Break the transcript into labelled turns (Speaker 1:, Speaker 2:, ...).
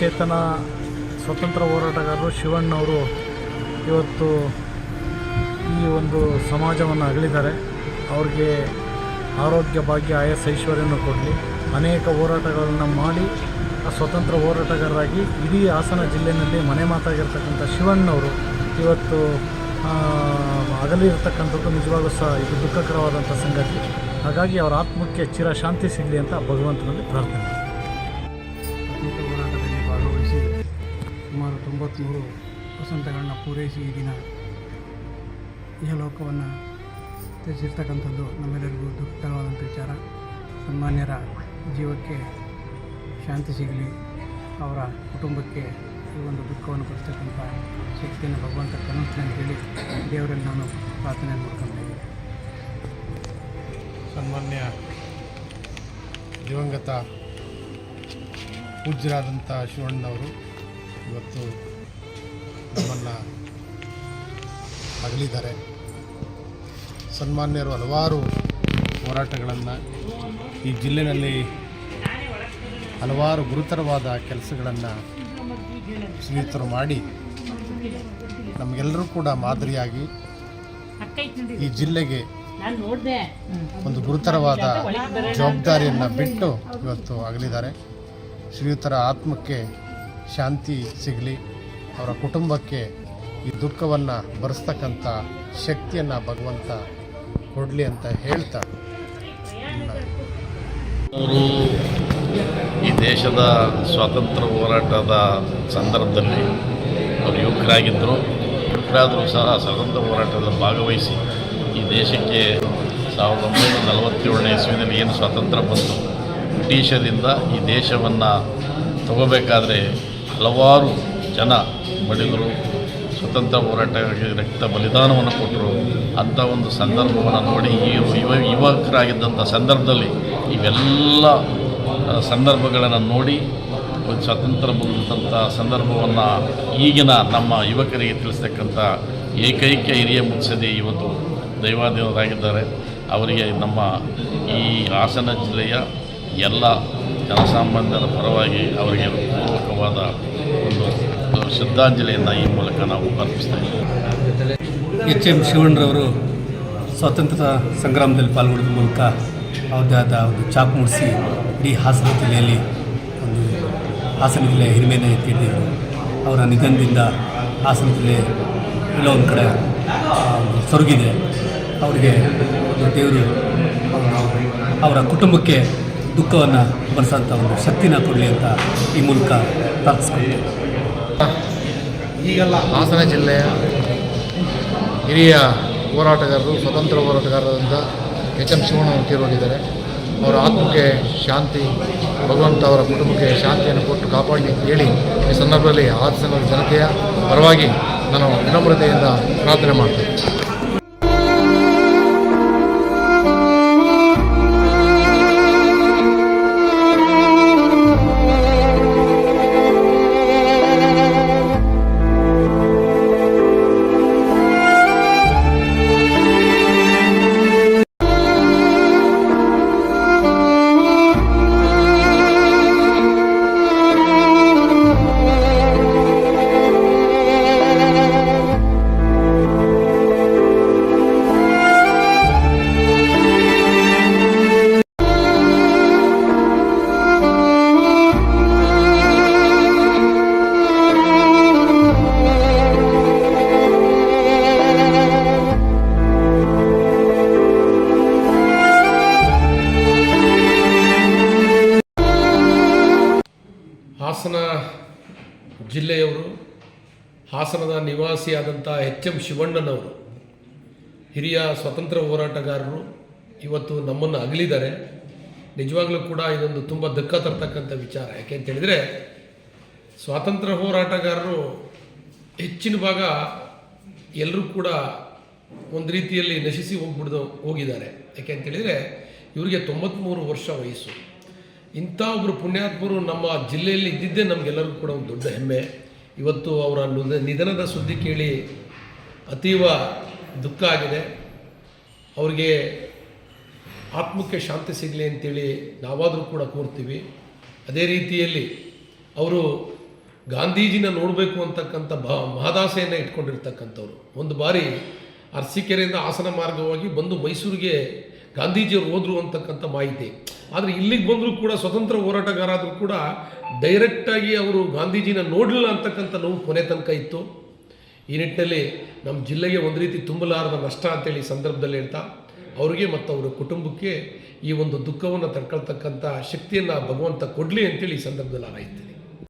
Speaker 1: ಚೇತನ ಸ್ವತಂತ್ರ ಹೋರಾಟಗಾರರು ಶಿವಣ್ಣವರು ಇವತ್ತು ಈ ಒಂದು ಸಮಾಜವನ್ನು ಅಗಲಿದ್ದಾರೆ. ಅವ್ರಿಗೆ ಆರೋಗ್ಯ, ಭಾಗ್ಯ, ಆಯಸ್ ಐಶ್ವರ್ಯವನ್ನು ಕೊಡಲಿ. ಅನೇಕ ಹೋರಾಟಗಳನ್ನು ಮಾಡಿ ಆ ಸ್ವತಂತ್ರ ಹೋರಾಟಗಾರರಾಗಿ ಇಡೀ ಹಾಸನ ಜಿಲ್ಲೆಯಲ್ಲಿ ಮನೆ ಮಾತಾಗಿರ್ತಕ್ಕಂಥ ಶಿವಣ್ಣವರು ಇವತ್ತು ಅಗಲಿರ್ತಕ್ಕಂಥದ್ದು ನಿಜವಾಗೂ ಸಹ ಇದು ದುಃಖಕರವಾದಂಥ ಸಂಗತಿ. ಹಾಗಾಗಿ ಅವರ ಆತ್ಮಕ್ಕೆ ಚಿರ ಶಾಂತಿ ಸಿಗಲಿ ಅಂತ ಭಗವಂತನಲ್ಲಿ ಪ್ರಾರ್ಥನೆ
Speaker 2: ಸುಮಾರು ವಸಂತಗಳನ್ನು ಪೂರೈಸಿ ಈ ದಿನ ಇಹಲೋಕವನ್ನು ತ್ಯಜಿರ್ತಕ್ಕಂಥದ್ದು ನಮ್ಮೆಲ್ಲರಿಗೂ ದುಃಖವಾದಂಥ ವಿಚಾರ. ಸನ್ಮಾನ್ಯರ ಜೀವಕ್ಕೆ ಶಾಂತಿ ಸಿಗಲಿ. ಅವರ ಕುಟುಂಬಕ್ಕೆ ಈ ಒಂದು ದುಃಖವನ್ನು ಪಡಿಸ್ತಕ್ಕಂಥ ಶಕ್ತಿಯನ್ನು ಭಗವಂತ ಅಂತೇಳಿ ದೇವರಲ್ಲಿ ನಾನು ಪ್ರಾರ್ಥನೆ ಮಾಡ್ಕೊಂಡಿದ್ದೀನಿ
Speaker 3: ಸನ್ಮಾನ್ಯ ದಿವಂಗತ ಪೂಜ್ಯರಾದಂಥ ಶಿವಣ್ಣವರು ಇವತ್ತು ನಮ್ಮನ್ನು ಅಗಲಿದ್ದಾರೆ. ಸನ್ಮಾನ್ಯರು ಹಲವಾರು ಹೋರಾಟಗಳನ್ನು ಈ ಜಿಲ್ಲೆಯಲ್ಲಿ ಹಲವಾರು ಗುರುತರವಾದ ಕೆಲಸಗಳನ್ನು ಸ್ನೇಹಿತರು ಮಾಡಿ ನಮಗೆಲ್ಲರೂ ಕೂಡ ಮಾದರಿಯಾಗಿ ಈ ಜಿಲ್ಲೆಗೆ ಒಂದು ಗುರುತರವಾದ ಜವಾಬ್ದಾರಿಯನ್ನು ಬಿಟ್ಟು ಇವತ್ತು ಅಗಲಿದ್ದಾರೆ. ಶ್ರೀಯುತರ ಆತ್ಮಕ್ಕೆ ಶಾಂತಿ ಸಿಗಲಿ. ಅವರ ಕುಟುಂಬಕ್ಕೆ ಈ ದುಃಖವನ್ನು ಬರೆಸ್ತಕ್ಕಂಥ ಶಕ್ತಿಯನ್ನು ಭಗವಂತ ಕೊಡಲಿ ಅಂತ ಹೇಳ್ತಾ
Speaker 4: ಅವರು ಈ ದೇಶದ ಸ್ವಾತಂತ್ರ್ಯ ಹೋರಾಟದ ಸಂದರ್ಭದಲ್ಲಿ ಅವರು ಯುವಕರಾಗಿದ್ದರು. ಯುವಕರಾದರೂ ಸಹ ಸ್ವಾತಂತ್ರ್ಯ ಹೋರಾಟದಲ್ಲಿ ಭಾಗವಹಿಸಿ ಈ ದೇಶಕ್ಕೆ ಸಾವಿರದ ಒಂಬೈನೂರ ನಲವತ್ತೇಳನೇ ಇಸ್ವಿನಲ್ಲಿ ಏನು ಸ್ವಾತಂತ್ರ್ಯ ಬಂತು. ಬ್ರಿಟಿಷರಿಂದ ಈ ದೇಶವನ್ನು ತಗೋಬೇಕಾದ್ರೆ ಹಲವಾರು ಜನ ಮಡಿದರು ಸ್ವತಂತ್ರ ಹೋರಾಟಕ್ಕೆ ರಕ್ತ ಬಲಿದಾನವನ್ನು ಕೊಟ್ಟರು. ಅಂಥ ಒಂದು ಸಂದರ್ಭವನ್ನು ನೋಡಿ ಈ ಯುವ ಯುವಕರಾಗಿದ್ದಂಥ ಸಂದರ್ಭದಲ್ಲಿ ಇವೆಲ್ಲ ಸಂದರ್ಭಗಳನ್ನು ನೋಡಿ ಒಂದು ಸ್ವಾತಂತ್ರ್ಯ ಬಂದಂಥ ಸಂದರ್ಭವನ್ನು ಈಗಿನ ನಮ್ಮ ಯುವಕರಿಗೆ ತಿಳಿಸ್ತಕ್ಕಂಥ ಏಕೈಕ ಹಿರಿಯ ಮುತ್ಸದಿ ಇವತ್ತು ದೈವಾದೇವರಾಗಿದ್ದಾರೆ ಅವರಿಗೆ ನಮ್ಮ ಈ ಹಾಸನ ಜಿಲ್ಲೆಯ ಎಲ್ಲ ಜನಸಾಮಾನ್ಯರ ಪರವಾಗಿ ಅವರಿಗೆ ಪೂರ್ವಕವಾದ ಒಂದು ಶ್ರದ್ಧಾಂಜಲಿಯನ್ನು ಈ ಮೂಲಕ ನಾವು ಅರ್ಪಿಸ್ತಾ ಇದ್ದೀವಿ.
Speaker 5: ಎಚ್ ಎಂ ಶಿವಣ್ಣರವರು ಸ್ವಾತಂತ್ರ್ಯ ಸಂಗ್ರಾಮದಲ್ಲಿ ಪಾಲ್ಗೊಳ್ಳೋದ್ರ ಮೂಲಕ ಅವ್ರದ್ದೇ ಆದ ಒಂದು ಚಾಪ್ ಮೂಡಿಸಿ ಇಡೀ ಹಾಸನ ಜಿಲ್ಲೆಯಲ್ಲಿ ಒಂದು ಹಾಸನ ಜಿಲ್ಲೆಯ ಹಿರಿಮೆಯನ್ನು ಎತ್ತಿದ್ದರು ಅವರ ನಿಧನದಿಂದ ಹಾಸನ ಜಿಲ್ಲೆ ಎಲ್ಲೋ ಒಂದು ಕಡೆ ಸೊರಗಿದೆ. ಅವರಿಗೆ ಒಂದು ದೇವರು ಅವರ ಕುಟುಂಬಕ್ಕೆ ದುಃಖವನ್ನು ಭರಿಸೋಂಥ ಒಂದು ಶಕ್ತಿನ ಕೊಡಲಿ ಅಂತ ಈ ಮೂಲಕ ಪ್ರಾರ್ಥಿಸ್ಕೊಳ್ತೀನಿ
Speaker 3: ಈಗೆಲ್ಲ ಹಾಸನ ಜಿಲ್ಲೆಯ ಹಿರಿಯ ಹೋರಾಟಗಾರರು, ಸ್ವತಂತ್ರ ಹೋರಾಟಗಾರರಾದಂಥ ಎಚ್ ಎಂ ಶಿವಣ್ಣವರು ತೀರೋಗಿದ್ದಾರೆ ಅವರ ಆತ್ಮಕ್ಕೆ ಶಾಂತಿ, ಭಗವಂತ ಅವರ ಕುಟುಂಬಕ್ಕೆ ಶಾಂತಿಯನ್ನು ಕೊಟ್ಟು ಕಾಪಾಡಿ ಹೇಳಿ ಈ ಸಂದರ್ಭದಲ್ಲಿ ಹಾಸನ ಜನತೆಯ ಪರವಾಗಿ ನಾನು ವಿನಮ್ರತೆಯಿಂದ ಪ್ರಾರ್ಥನೆ ಮಾಡ್ತೇನೆ.
Speaker 6: ಹಾಸನ ಜಿಲ್ಲೆಯವರು, ಹಾಸನದ ನಿವಾಸಿಯಾದಂಥ ಎಚ್ ಎಂ ಶಿವಣ್ಣನವರು, ಹಿರಿಯ ಸ್ವತಂತ್ರ ಹೋರಾಟಗಾರರು ಇವತ್ತು ನಮ್ಮನ್ನು ಅಗಲಿದ್ದಾರೆ. ನಿಜವಾಗ್ಲೂ ಕೂಡ ಇದೊಂದು ತುಂಬ ದುಃಖ ತರ್ತಕ್ಕಂಥ ವಿಚಾರ. ಯಾಕೆ ಅಂತೇಳಿದರೆ ಸ್ವಾತಂತ್ರ್ಯ ಹೋರಾಟಗಾರರು ಹೆಚ್ಚಿನ ಭಾಗ ಎಲ್ಲರೂ ಕೂಡ ಒಂದು ರೀತಿಯಲ್ಲಿ ನಶಿಸಿ ಹೋಗ್ಬಿಡ್ದು, ಹೋಗಿದ್ದಾರೆ. ಯಾಕೆ ಅಂತೇಳಿದರೆ ಇವರಿಗೆ ತೊಂಬತ್ತ್ಮೂರು ವರ್ಷ ವಯಸ್ಸು. ಇಂಥ ಒಬ್ಬರು ಪುಣ್ಯಾತ್ಮರು ನಮ್ಮ ಜಿಲ್ಲೆಯಲ್ಲಿ ಇದ್ದಿದ್ದೇ ನಮಗೆಲ್ಲರಿಗೂ ಕೂಡ ಒಂದು ದೊಡ್ಡ ಹೆಮ್ಮೆ. ಇವತ್ತು ಅವರ ನುದ- ನಿಧನದ ಸುದ್ದಿ ಕೇಳಿ ಅತೀವ ದುಃಖ ಆಗಿದೆ. ಅವರಿಗೆ ಆತ್ಮಕ್ಕೆ ಶಾಂತಿ ಸಿಗಲಿ ಅಂತೇಳಿ ನಾವಾದರೂ ಕೂಡ ಕೋರ್ತೀವಿ. ಅದೇ ರೀತಿಯಲ್ಲಿ ಅವರು ಗಾಂಧೀಜಿನ ನೋಡಬೇಕು ಅಂತಕ್ಕಂಥ ಬ ಮಹದಾಸೆಯನ್ನು ಇಟ್ಕೊಂಡಿರ್ತಕ್ಕಂಥವ್ರು. ಒಂದು ಬಾರಿ ಅರಸೀಕೆರೆಯಿಂದ ಹಾಸನ ಮಾರ್ಗವಾಗಿ ಬಂದು ಮೈಸೂರಿಗೆ ಗಾಂಧೀಜಿಯವರು ಹೋದರು ಅಂತಕ್ಕಂಥ ಮಾಹಿತಿ. ಆದರೆ ಇಲ್ಲಿಗೆ ಬಂದರೂ ಕೂಡ ಸ್ವತಂತ್ರ ಹೋರಾಟಗಾರ ಆದರೂ ಕೂಡ ಡೈರೆಕ್ಟಾಗಿ ಅವರು ಗಾಂಧೀಜಿನ ನೋಡಲಿಲ್ಲ ಅಂತಕ್ಕಂಥ ನೋವು ಕೊನೆ ತನಕ ಇತ್ತು. ಈ ನಿಟ್ಟಿನಲ್ಲಿ ನಮ್ಮ ಜಿಲ್ಲೆಗೆ ಒಂದು ರೀತಿ ತುಂಬಲಾರದ ನಷ್ಟ ಅಂತೇಳಿ ಸಂದರ್ಭದಲ್ಲಿ ಹೇಳ್ತಾ, ಅವರಿಗೆ ಮತ್ತು ಅವರ ಕುಟುಂಬಕ್ಕೆ ಈ ಒಂದು ದುಃಖವನ್ನು ತಡ್ಕೊಳ್ತಕ್ಕಂಥ ಶಕ್ತಿಯನ್ನು ಭಗವಂತ ಕೊಡಲಿ ಅಂತೇಳಿ ಈ ಸಂದರ್ಭದಲ್ಲಿ ಹಾರೈತೀನಿ